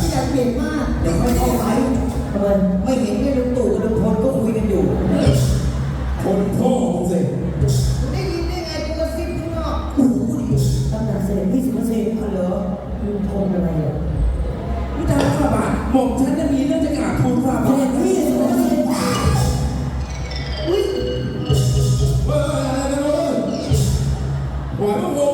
ที่อยากเปลี่ยนมากเดี๋ยวค่อยเข้าไปทำไมไม่เห็นเนี่ยลุงตู่กับลุงพลก็คุยกันอยู่คนพ่อมึงสิได้ยินได้ไงกูกระซิบข้างนอกโอ้โหดิตำหนักเสด็จพี่สุภเสนอ๋อเหรอลุงพลอะไรอะวิจารณ์ฝ่าบาทหม่อมฉันจะมีเรื่องจะกราบทูลฝ่าเสบาด็ทพี่สุภเสนอุ้ยเอออะไรนะเว้ยหวานพวกโง่ไม่หลอกแกมึง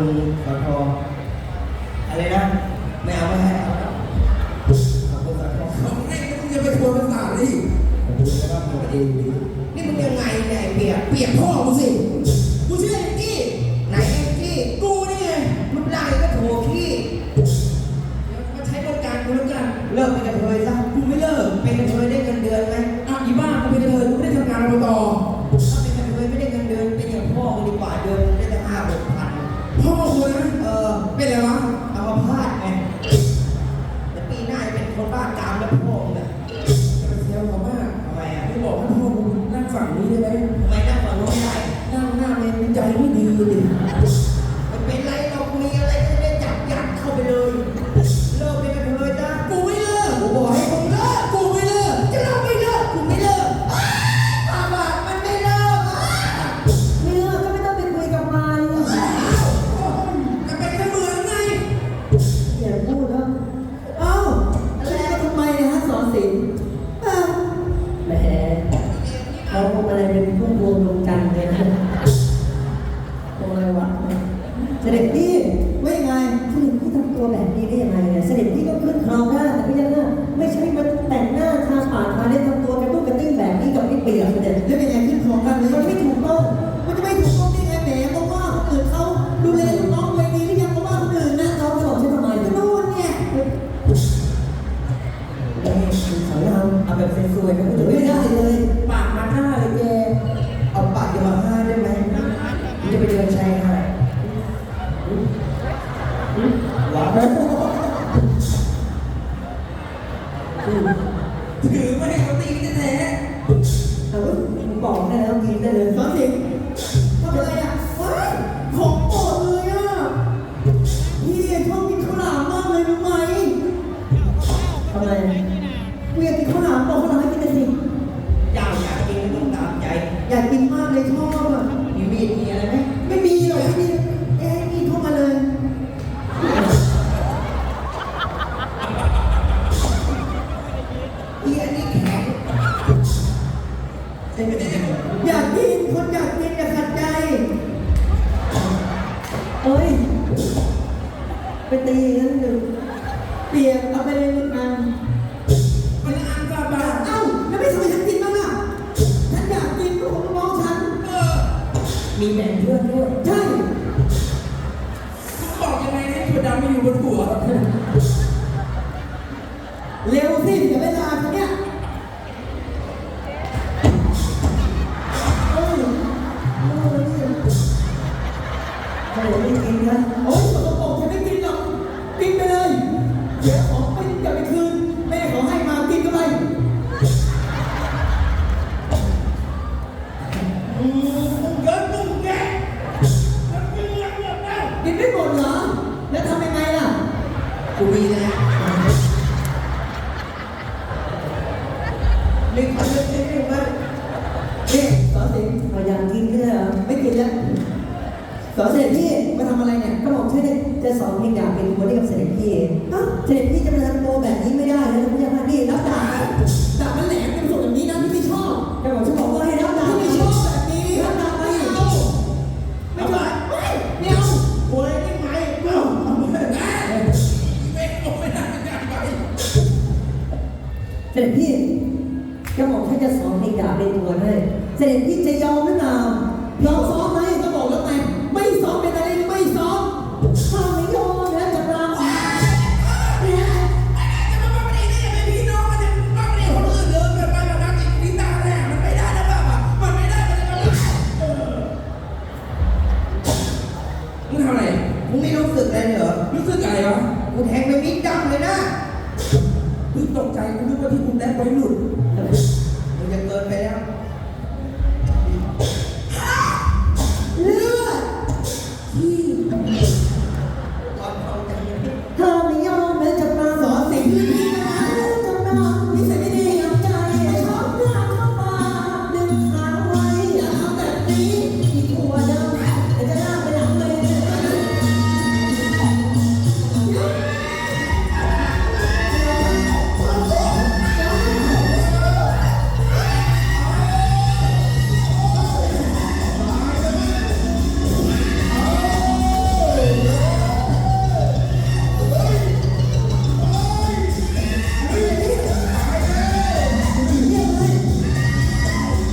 คุณสทอะไรนะไม่เอาไม่ให้เอาครับขอบคุณสทเขาให้มึงจะไปทวนภาษาดิขอบคุณนะครับขอบคุณดีนี่มึงยังไงเนี่ยไอ้เปียกเปียกพ่อมึงสิกูชื่อแองกี้ไหนไอ้ที่กูนี่ไงรูปร่างก็โถขี้เดี๋ยวมาใช้บริการกูแล้วกันเลิกเป็นกระเทยซะกูไม่เลิกเป็นกระเทยได้เงินเดือนไหม เขาคงอะไรเป็นพุ่มพวงดวงจันทร์เลยนะโอ้อะไรวะเสด็จพี่ไม่ไงไงเสด็จพี่ทำตัวแบบนี้ได้ยังไงเนี่ยเสด็จพี่ก็ขึ้นครองได้แต่พี่ยังไม่ใช่ไหม หวานถือไม่ให้เขาตีกันแท้เออมึงบอกได้แล้วกินได้เลยสอนสิทำอะไรอะเฮ้ยของโปรดเลยอะ พี่ชอบกินข้าวหลามมากเลยรู้ไหมทำไมกูอยากกินข้าวหลามบอกข้าวหลามให้กินหน่อยสิเจ้าอยากกินต้องตามใจ อยากกินมากเลยชอบ อีอันนี้แข็งใช่ไหมอยากกินคนอยากกินอย่าขัดใจเอ้ย ไปตีกันหนึ่งเปียกเอาไปเลยหนึ่งอันมันอันฝ่าบาทเอ้าแล้วไม่ทำไมฉันกินบ้างอะฉันอยากกินของน้องฉันเออมีแบ่งเพื่อนด้วยใช่มึงบอกยังไงให้ถั่วดำไมาอยู่บนหัว เร็วสิเดี๋ยวไม่ลาฉันเนี่ยเอ้ยโอ้ยโอ้ยไม่กินนะโอ๊ ลืมคำนึกชื่อว่า นี่สอเสร็จพยายามกินเพื่อไม่กินแล้วสอเสด็จพี่มาทำอะไรเนี่ยก็บอกช่เลยจะสอนเองอย่างเป็นคนที่กับเสด็จพี่เองอ้เสด็จพี่จะมาทำตัวแบบนี้ไม่ได้นะพี่จะมาพี่รับดาบดาบมันแหลมเป็นส่วนแบบนี้นะพี่ไม่ชอบก็บอกฉันบอกว่าให้รับดาบพี่ไม่ชอบแบบนี้รับดาบไปไม่เอาไม่ชอบไม่เอาโอ้ยไม่ไหเอ้าไม่ไอาไม่ได้ไม่ได้ไปเสด็จพี่ ในตัวให้เสด็จที่จะยอมหรือเปล่า